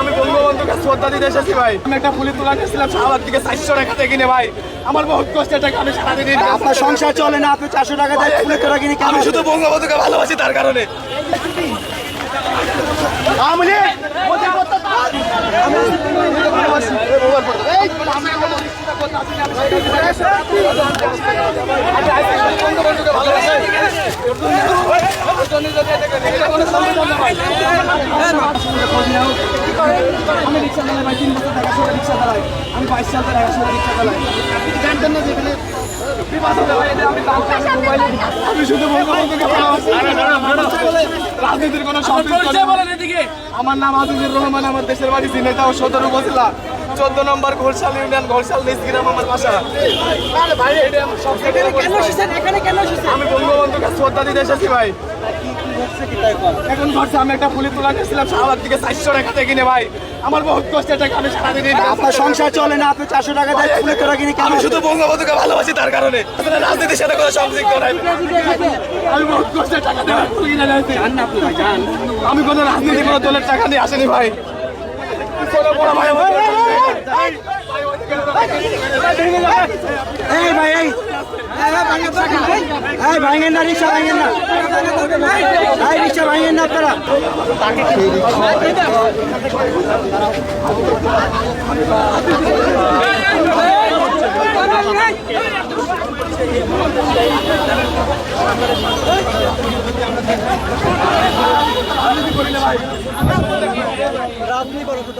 আমি বঙ্গবন্ধুকে শ্রদ্ধা দিতে এসেছি ভাই। আমি একটা ফুলি তোলা গেছিলাম শাহবাগ থেকে চারশো টাকা থেকে কিনে ভাই। আমার বহুত কষ্ট টাকা আমি সারাদিন আপনার সংসার চলে না আপনি চারশো টাকা দেয় ফুলি তোলা কিনে আমি শুধু বঙ্গবন্ধুকে ভালোবাসি তার কারণে। আওয়ামী লীগ, মোদি করতে তার। আমি বঙ্গবন্ধুকে ভালোবাসি। এই মোবাইল ফটো। এই, আমি বঙ্গবন্ধুকে ভালোবাসি। আমি রিক্সা চালাই তিন বছর শুধু রিক্সা চালাই আমি বাইশ সাল টাকা শুধু রিক্সা চালাই আমি শুধু রাজনীতির কোনো। আমার নাম আজিজুর রহমান, আমার দেশের বাড়ি ঝিনাইদহ সদর উপজেলা চোদ্দ নম্বর ঘোরশাল ইউনিয়ন ঘোরশাল নিচগ্রাম আমার বাসা। আরে ভাই এটা আমার সব থেকে আমি বঙ্গবন্ধুকে শ্রদ্ধা দিতে এসেছি ভাই। এখন ঘরছে আমি একটা ফুলি তোলা গেছিলাম শাহবাগ থেকে চারশো টাকা থেকে কিনে ভাই। আমার বহুত কষ্টের টাকা আমি সারাদিন আপনার সংসার চলে না আপনি চারশো টাকা দেয় ফুলে তোরা কিনে কেন আমি শুধু বঙ্গবন্ধুকে ভালোবাসি তার কারণে। রাজনীতির সাথে কোনো সংযুক্ত নাই। আমি বহুত কষ্টের টাকা দিয়ে ফুল কিনে। আমি কোনো রাজনীতি কোনো দলের টাকা নিয়ে আসেনি ভাই। কোনো বড় ভাই এই ভাই, এই। এই ভাঙেন না, রিক্সা ভাঙেন না। এই রিক্সা ভাঙেন না আপনারা। রাজনীতি করো তো